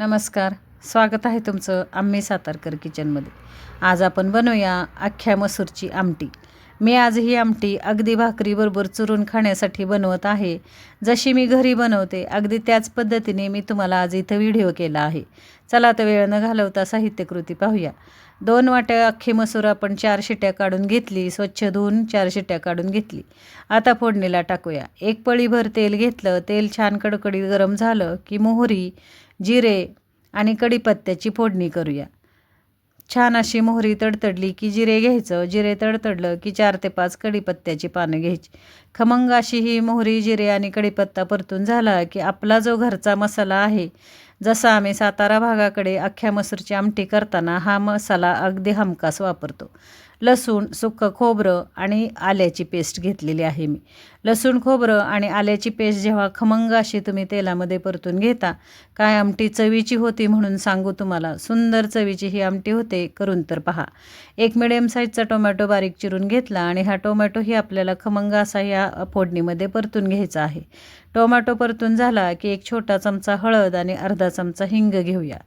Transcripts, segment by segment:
नमस्कार. स्वागत आहे तुमचं आम्ही सातारकर किचनमध्ये. आज आपण बनवूया अख्ख्या मसूरची आमटी. मी आज ही आमटी अगदी भाकरीबरोबर चुरून खाण्यासाठी बनवत आहे. जशी मी घरी बनवते अगदी त्याच पद्धतीने मी तुम्हाला आज इथं व्हिडिओ केला आहे. चला तर वेळ न घालवता साहित्यकृती पाहूया. दोन वाट्या अख्खी मसूर आपण चार शिट्या काढून घेतली स्वच्छ धुवून चार शिट्या काढून घेतली. आता फोडणीला टाकूया. एक पळीभर तेल घेतलं तेल छान कडकडीत गरम झालं की मोहरी जिरे आणि कढीपत्त्याची फोडणी करूया. छान अशी मोहरी तडतडली की जिरे घ्यायचं. जिरे तडतडलं की चार ते पाच कढीपत्त्याची पानं घ्यायची. खमंग अशी ही मोहरी जिरे आणि कढीपत्ता परतून झाला की आपला जो घरचा मसाला आहे जसा आम्ही सातारा भागाकडे अख्ख्या मसूरची आमटी करताना हा मसाला अगदी हमखास वापरतो. लसूण सुक्कं खोबरं आणि आल्याची पेस्ट घेतलेली आहे मी. लसूण खोबरं आणि आल्याची पेस्ट जेव्हा खमंग अशी तुम्ही तेलामध्ये परतून घेता काय आमटी चवीची होती म्हणून सांगू तुम्हाला. सुंदर चवीची ही आमटी होते करून तर पहा. एक मिडियम साईजचा टोमॅटो बारीक चिरून घेतला आणि हा टोमॅटोही आपल्याला खमंग असा या फोडणीमध्ये परतून घ्यायचा आहे. टोमॅटो परतून झाला की एक छोटा चमचा हळद आणि अर्धा चमचा हिंग घेऊया.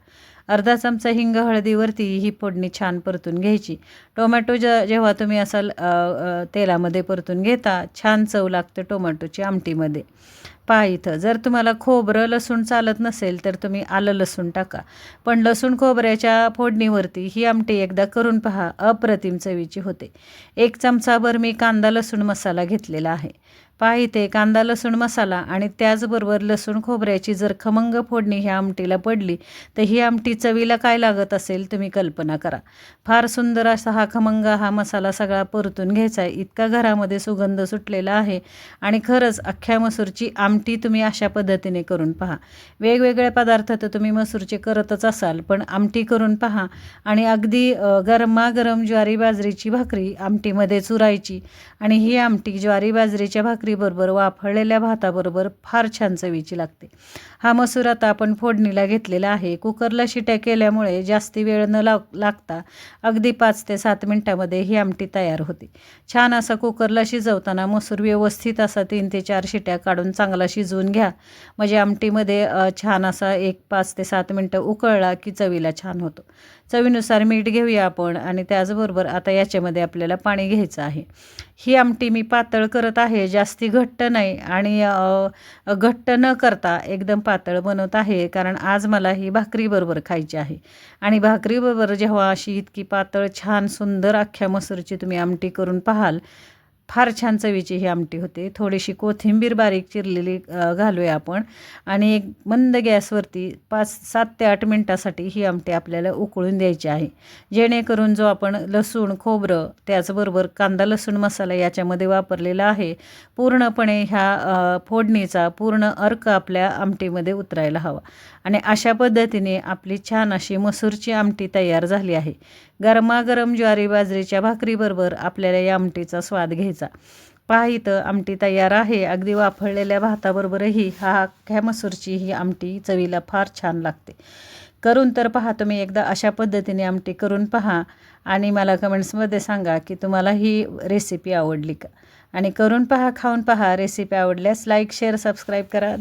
अर्धा चमचा हिंग हळदीवरती ही फोडणी छान परतून घ्यायची. टोमॅटो ज जेव्हा तुम्ही असा तेलामध्ये परतून घेता छान चव लागते टोमॅटोची आमटीमध्ये. पहा इथं जर तुम्हाला खोबरं लसूण चालत नसेल तर तुम्ही आलं लसूण टाका. पण लसूण खोबऱ्याच्या फोडणीवरती ही आमटी एकदा करून पहा अप्रतिम चवीची होते. एक चमचाभर मी कांदा लसूण मसाला घेतलेला आहे. पहा इथे कांदा लसूण मसाला आणि त्याचबरोबर लसूण खोबऱ्याची जर खमंग फोडणी ह्या आमटीला पडली तर ही आमटी चवीला काय लागत असेल तुम्ही कल्पना करा. फार सुंदर असा हा खमंग हा मसाला सगळा परतून घ्यायचा आहे. इतका घरामध्ये सुगंध सुटलेला आहे आणि खरंच अख्ख्या मसूरची आमटी तुम्ही अशा पद्धतीने करून पहा. वेगवेगळे पदार्थ तर तुम्ही मसूरचे करतच असाल पण आमटी करून पहा आणि अगदी गरमागरम ज्वारी बाजरीची भाकरी आमटीमध्ये चुरायची आणि ही आमटी ज्वारी बाजरीच्या भाकरी भाकरीबरोबर वाफळलेल्या भाताबरोबर फार छान चवीची लागते. हा मसूर आता आपण फोडणीला घेतलेला आहे. कुकरला शिट्या केल्यामुळे जास्ती वेळ न लाग लागता अगदी पाच ते सात मिनटामध्ये ही आमटी तयार होते. छान असा कुकरला शिजवताना मसूर व्यवस्थित असा तीन ते चार शिट्या काढून चांगला शिजवून घ्या. म्हणजे आमटीमध्ये छान असा एक पाच ते सात मिनटं उकळला की चवीला छान होतो. चवीनुसार मीठ घेऊया आपण आणि त्याचबरोबर आता याच्यामध्ये आपल्याला पाणी घ्यायचं आहे. ही आमटी मी पातळ करत आहे जास्ती घट्ट नाही आणि घट्ट न करता एकदम पातळ बनवत आहे कारण आज मला ही भाकरीबरोबर खायची आहे. आणि भाकरीबरोबर जेव्हा अशी इतकी पातळ छान सुंदर अख्ख्या मसूरची तुम्ही आमटी करून पाहाल फार छान चवीची ही आमटी होते. थोडीशी कोथिंबीर बारीक चिरलेली घालूया आपण. आणि एक मंद गॅसवरती पाच सात ते आठ मिनटासाठी ही आमटी आपल्याला उकळून द्यायची आहे. जेणेकरून जो आपण लसूण खोबरं त्याचबरोबर कांदा लसूण मसाला याच्यामध्ये वापरलेला आहे पूर्णपणे ह्या फोडणीचा पूर्ण अर्क आपल्या आमटीमध्ये उतरायला हवा. आणि अशा पद्धतीने आपली छान अशी मसूरची आमटी तयार झाली आहे. गरमागरम ज्वारी बाजरीच्या भाकरीबरोबर आपल्याला या आमटीचा स्वाद घ्यायचा पहा इथं आमटी तयार आहे. अगदी वाफळलेल्या भाताबरोबरही हा अख्ख्या मसूरची ही आमटी चवीला फार छान लागते. करून तर पहा तुम्ही एकदा अशा पद्धतीने आमटी करून पहा आणि मला कमेंट्समध्ये सांगा की तुम्हाला ही रेसिपी आवडली का. आणि करून पहा खाऊन पहा रेसिपी आवडल्यास लाईक शेअर सबस्क्राईब करा.